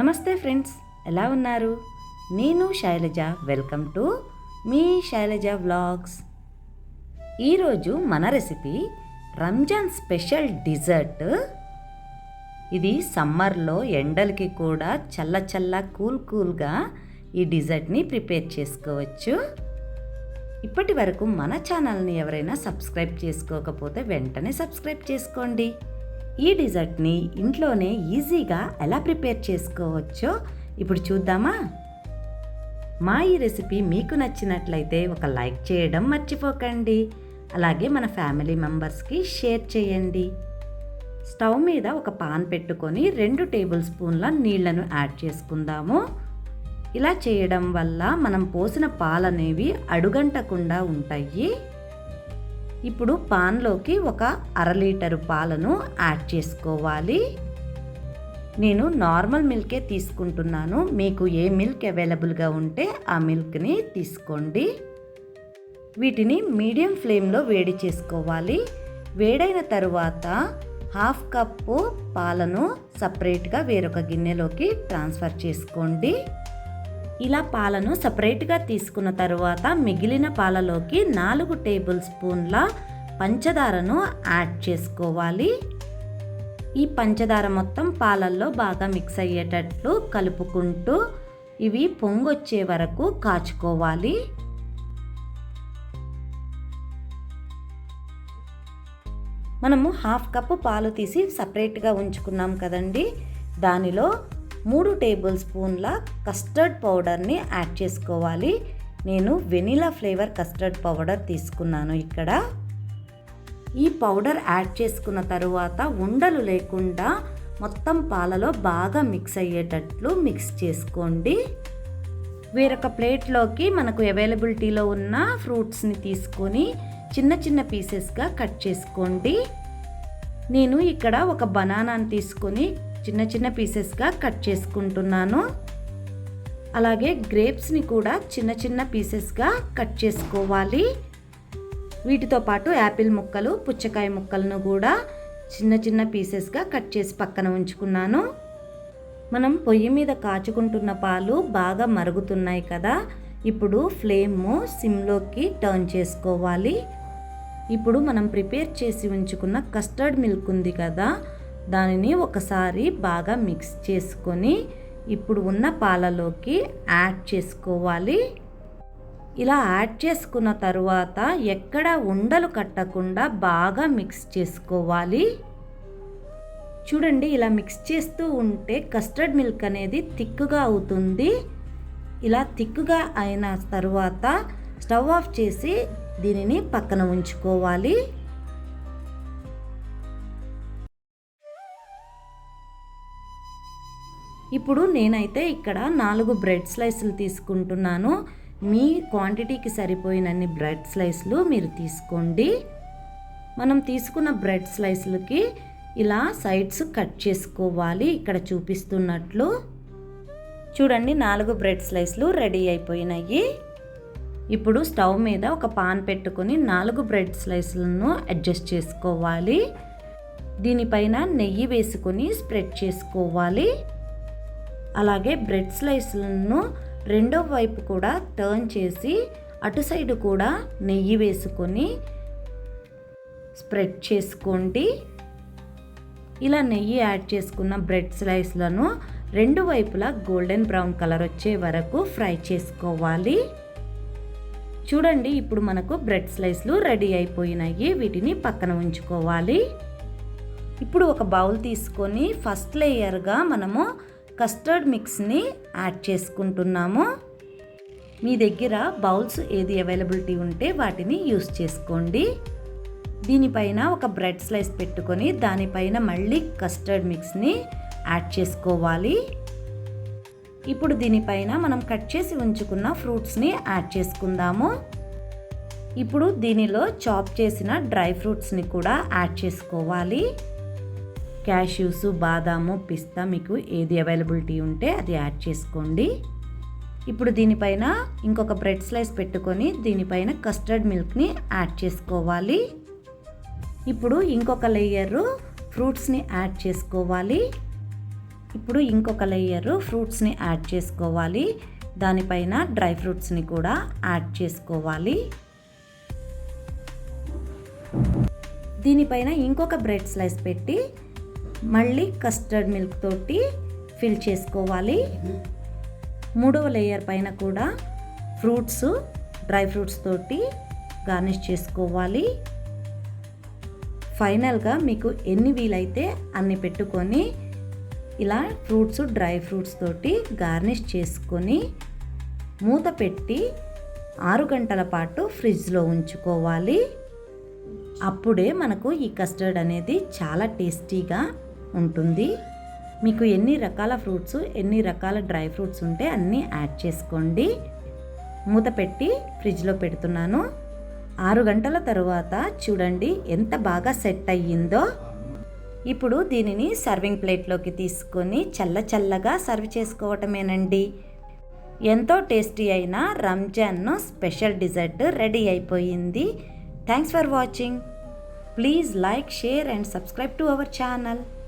నమస్తే ఫ్రెండ్స్ ఎలా ఉన్నారు? నేను శైలజ వెల్కమ్ టు మీ శైలజ వ్లాగ్స్. ఈరోజు మన రెసిపీ రంజాన్ స్పెషల్ డిజర్ట్. ఇది సమ్మర్లో ఎండలకి కూడా చల్ల చల్ల కూల్ కూల్గా ఈ డిజర్ట్ని ప్రిపేర్ చేసుకోవచ్చు. ఇప్పటి వరకు మన ఛానల్ని ఎవరైనా సబ్స్క్రైబ్ చేసుకోకపోతే వెంటనే సబ్స్క్రైబ్ చేసుకోండి. ఈ డిజర్ట్ని ఇంట్లోనే ఈజీగా ఎలా ప్రిపేర్ చేసుకోవచ్చో ఇప్పుడు చూద్దామా? మా ఈ రెసిపీ మీకు నచ్చినట్లయితే ఒక లైక్ చేయడం మర్చిపోకండి. అలాగే మన ఫ్యామిలీ మెంబర్స్కి షేర్ చేయండి. స్టవ్ మీద ఒక పాన్ పెట్టుకొని రెండు టేబుల్ స్పూన్ల నీళ్ళను యాడ్ చేసుకుందాము. ఇలా చేయడం వల్ల మనం పోసిన పాలనేవి అడుగంటకుండా ఉంటాయి. ఇప్పుడు పాన్లోకి ఒక అర లీటరు పాలను యాడ్ చేసుకోవాలి. నేను నార్మల్ మిల్కే తీసుకుంటున్నాను. మీకు ఏ మిల్క్ అవైలబుల్గా ఉంటే ఆ మిల్క్ని తీసుకోండి. వీటిని మీడియం ఫ్లేమ్లో వేడి చేసుకోవాలి. వేడైన తరువాత హాఫ్ కప్పు పాలను సపరేట్గా వేరొక గిన్నెలోకి ట్రాన్స్ఫర్ చేసుకోండి. ఇలా పాలను సపరేట్గా తీసుకున్న తరువాత మిగిలిన పాలలోకి నాలుగు టేబుల్ స్పూన్ల పంచదారను యాడ్ చేసుకోవాలి. ఈ పంచదార మొత్తం పాలల్లో బాగా మిక్స్ అయ్యేటట్లు కలుపుకుంటూ ఇవి పొంగొచ్చే వరకు కాచుకోవాలి. మనము హాఫ్ కప్పు పాలు తీసి సపరేట్గా ఉంచుకున్నాం కదండి. దానిలో మూడు టేబుల్ స్పూన్ల కస్టర్డ్ పౌడర్ని యాడ్ చేసుకోవాలి. నేను వెనిలా ఫ్లేవర్ కస్టర్డ్ పౌడర్ తీసుకున్నాను ఇక్కడ. ఈ పౌడర్ యాడ్ చేసుకున్న తరువాత ఉండలు లేకుండా మొత్తం పాలలో బాగా మిక్స్ అయ్యేటట్లు మిక్స్ చేసుకోండి. వేరొక ప్లేట్లోకి మనకు అవైలబిలిటీలో ఉన్న ఫ్రూట్స్ని తీసుకొని చిన్న చిన్న పీసెస్గా కట్ చేసుకోండి. నేను ఇక్కడ ఒక బనానాని తీసుకొని చిన్న చిన్న పీసెస్గా కట్ చేసుకుంటున్నాను. అలాగే గ్రేప్స్ని కూడా చిన్న చిన్న పీసెస్గా కట్ చేసుకోవాలి. వీటితో పాటు యాపిల్ ముక్కలు పుచ్చకాయ ముక్కలను కూడా చిన్న చిన్న పీసెస్గా కట్ చేసి పక్కన ఉంచుకున్నాను. మనం పొయ్యి మీద కాచుకుంటున్న పాలు బాగా మరుగుతున్నాయి కదా. ఇప్పుడు ఫ్లేమ్ సిమ్లోకి టర్న్ చేసుకోవాలి. ఇప్పుడు మనం ప్రిపేర్ చేసి ఉంచుకున్న కస్టర్డ్ మిల్క్ ఉంది కదా దానిని ఒకసారి బాగా మిక్స్ చేసుకొని ఇప్పుడు ఉన్న పాలలోకి యాడ్ చేసుకోవాలి. ఇలా యాడ్ చేసుకున్న తరువాత ఎక్కడ ఉండలు కట్టకుండా బాగా మిక్స్ చేసుకోవాలి. చూడండి ఇలా మిక్స్ చేస్తూ ఉంటే కస్టర్డ్ మిల్క్ అనేది థిక్గా అవుతుంది. ఇలా థిక్గా అయిన తర్వాత స్టవ్ ఆఫ్ చేసి దీనిని పక్కన ఉంచుకోవాలి. ఇప్పుడు నేనైతే ఇక్కడ నాలుగు బ్రెడ్ స్లైసులు తీసుకుంటున్నాను. మీ క్వాంటిటీకి సరిపోయినన్ని బ్రెడ్ స్లైస్లు మీరు తీసుకోండి. మనం తీసుకున్న బ్రెడ్ స్లైస్లకి ఇలా సైడ్స్ కట్ చేసుకోవాలి. ఇక్కడ చూపిస్తున్నట్లు. చూడండి నాలుగు బ్రెడ్ స్లైస్లు రెడీ అయిపోయినాయి. ఇప్పుడు స్టవ్ మీద ఒక పాన్ పెట్టుకొని నాలుగు బ్రెడ్ స్లైస్లను అడ్జస్ట్ చేసుకోవాలి. దీనిపైన నెయ్యి వేసుకొని స్ప్రెడ్ చేసుకోవాలి. అలాగే బ్రెడ్ స్లైస్లను రెండో వైపు కూడా టర్న్ చేసి అటు సైడ్ కూడా నెయ్యి వేసుకొని స్ప్రెడ్ చేసుకోండి. ఇలా నెయ్యి యాడ్ చేసుకున్న బ్రెడ్ స్లైస్లను రెండు వైపులా గోల్డెన్ బ్రౌన్ కలర్ వచ్చే వరకు ఫ్రై చేసుకోవాలి. చూడండి ఇప్పుడు మనకు బ్రెడ్ స్లైస్లు రెడీ అయిపోయినాయి. వీటిని పక్కన ఉంచుకోవాలి. ఇప్పుడు ఒక బౌల్ తీసుకొని ఫస్ట్ లేయర్గా మనము కస్టర్డ్ మిక్స్ని యాడ్ చేసుకుంటున్నాము. మీ దగ్గర బౌల్స్ ఏది అవైలబిలిటీ ఉంటే వాటిని యూస్ చేసుకోండి. దీనిపైన ఒక బ్రెడ్ స్లైస్ పెట్టుకొని దానిపైన మళ్ళీ కస్టర్డ్ మిక్స్ని యాడ్ చేసుకోవాలి. ఇప్పుడు దీనిపైన మనం కట్ చేసి ఉంచుకున్న ఫ్రూట్స్ని యాడ్ చేసుకుందాము. ఇప్పుడు దీనిలో చాప్ చేసిన డ్రై ఫ్రూట్స్ని కూడా యాడ్ చేసుకోవాలి. క్యాష్యూస్ బాదాము పిస్తా మీకు ఏది అవైలబిలిటీ ఉంటే అది యాడ్ చేసుకోండి. ఇప్పుడు దీనిపైన ఇంకొక బ్రెడ్ స్లైస్ పెట్టుకొని దీనిపైన కస్టర్డ్ మిల్క్ని యాడ్ చేసుకోవాలి. ఇప్పుడు ఇంకొక లేయరు ఫ్రూట్స్ని యాడ్ చేసుకోవాలి. ఇప్పుడు ఇంకొక లేయర్ ఫ్రూట్స్ని యాడ్ చేసుకోవాలి. దానిపైన డ్రై ఫ్రూట్స్ని కూడా యాడ్ చేసుకోవాలి. దీనిపైన ఇంకొక బ్రెడ్ స్లైస్ పెట్టి మళ్ళీ కస్టర్డ్ మిల్క్ తోటి ఫిల్ చేసుకోవాలి. మూడవ లేయర్ పైన కూడా ఫ్రూట్స్ డ్రై ఫ్రూట్స్ తోటి గార్నిష్ చేసుకోవాలి. ఫైనల్గా మీకు ఎన్ని వీలైతే అన్ని పెట్టుకొని ఇలా ఫ్రూట్స్ డ్రై ఫ్రూట్స్ తోటి గార్నిష్ చేసుకొని మూత పెట్టి ఆరు గంటల పాటు ఫ్రిడ్జ్లో ఉంచుకోవాలి. అప్పుడే మనకు ఈ కస్టర్డ్ అనేది చాలా టేస్టీగా ఉంటుంది. మీకు ఎన్ని రకాల ఫ్రూట్స్ ఎన్ని రకాల డ్రై ఫ్రూట్స్ ఉంటే అన్నీ యాడ్ చేసుకోండి. మూత పెట్టి ఫ్రిడ్జ్లో పెడుతున్నాను. ఆరు గంటల తరువాత చూడండి ఎంత బాగా సెట్ అయ్యిందో. ఇప్పుడు దీనిని సర్వింగ్ ప్లేట్లోకి తీసుకొని చల్ల చల్లగా సర్వ్ చేసుకోవటమేనండి. ఎంతో టేస్టీ అయిన రంజాన్ స్పెషల్ డిజర్ట్ రెడీ అయిపోయింది. Thanks for watching. Please like share and subscribe to our channel.